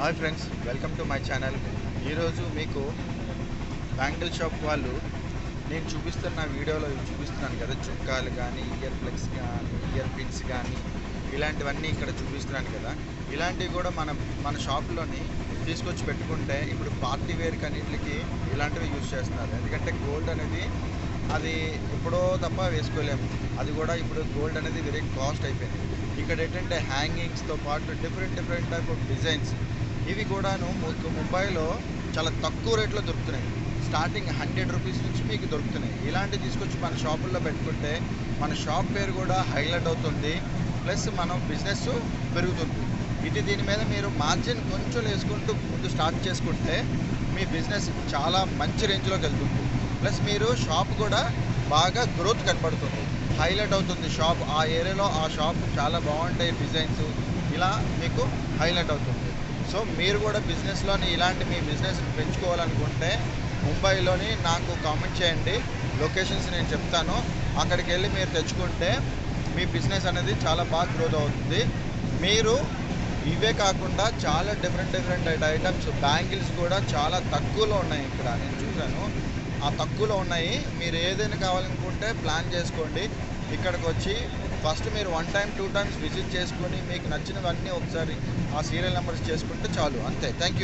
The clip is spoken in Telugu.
Hi friends welcome to my channel. ఈరోజు మీకు బ్యాంగిల్ షాప్ వాళ్ళు నేను చూపిస్తున్న వీడియోలో చూపిస్తున్నాను కదా చుక్కాలు కానీ ఇయర్ ప్లగ్స్ కానీ ఇయర్ పిన్స్ కానీ ఇలాంటివన్నీ ఇక్కడ చూపిస్తున్నాను కదా. ఇలాంటివి కూడా మన మన షాప్లోని తీసుకొచ్చి పెట్టుకుంటే ఇప్పుడు పార్టీ వేర్ కన్నింటికి ఇలాంటివి యూజ్ చేస్తున్నారు. ఎందుకంటే గోల్డ్ అనేది అది ఎప్పుడో తప్ప వేసుకోలేము. అది కూడా ఇప్పుడు గోల్డ్ అనేది వెరీ కాస్ట్ అయిపోయింది. ఇక్కడ ఏంటంటే హ్యాంగింగ్స్తో పాటు different different type of designs ఇవి కూడాను ముంబైలో చాలా తక్కువ రేట్లో దొరుకుతున్నాయి. స్టార్టింగ్ హండ్రెడ్ రూపీస్ నుంచి మీకు దొరుకుతున్నాయి. ఇలాంటివి తీసుకొచ్చి మన షాపుల్లో పెట్టుకుంటే మన షాప్ పేరు కూడా హైలైట్ అవుతుంది. ప్లస్ మనం బిజినెస్ పెరుగుతుంది. ఇది దీని మీద మీరు మార్జిన్ కొంచెం వేసుకుంటూ ముందు స్టార్ట్ చేసుకుంటే మీ బిజినెస్ చాలా మంచి రేంజ్లోకి వెళ్తుంది. ప్లస్ మీరు షాప్ కూడా బాగా గ్రోత్ కనబడుతుంది హైలైట్ అవుతుంది షాప్. ఆ ఏరియాలో ఆ షాప్ చాలా బాగుంటాయి డిజైన్స్. ఇలా మీకు హైలైట్ అవుతుంది. సో మీరు కూడా బిజినెస్లోని ఇలాంటి మీ బిజినెస్ పెంచుకోవాలనుకుంటే ముంబైలోని నాకు కామెంట్ చేయండి. లొకేషన్స్ నేను చెప్తాను. అక్కడికి వెళ్ళి మీరు తెచ్చుకుంటే మీ బిజినెస్ అనేది చాలా బాగా గ్రోత్ అవుతుంది. మీరు ఇవే కాకుండా చాలా డిఫరెంట్ డిఫరెంట్ ఐటమ్స్ బ్యాంగిల్స్ కూడా చాలా తక్కువలో ఉన్నాయి ఇక్కడ. నేను చూశాను. ఆ తక్కువలో ఉన్నాయి. మీరు ఏదైనా కావాలనుకుంటే ప్లాన్ చేసుకోండి. ఇక్కడికి వచ్చి ఫస్ట్ మీరు one time two times visit చేసుకొని మీకు నచ్చినవన్నీ ఒకసారి ఆ సీరియల్ నెంబర్స్ చేసుకుంటే చాలు. అంతే. Thank you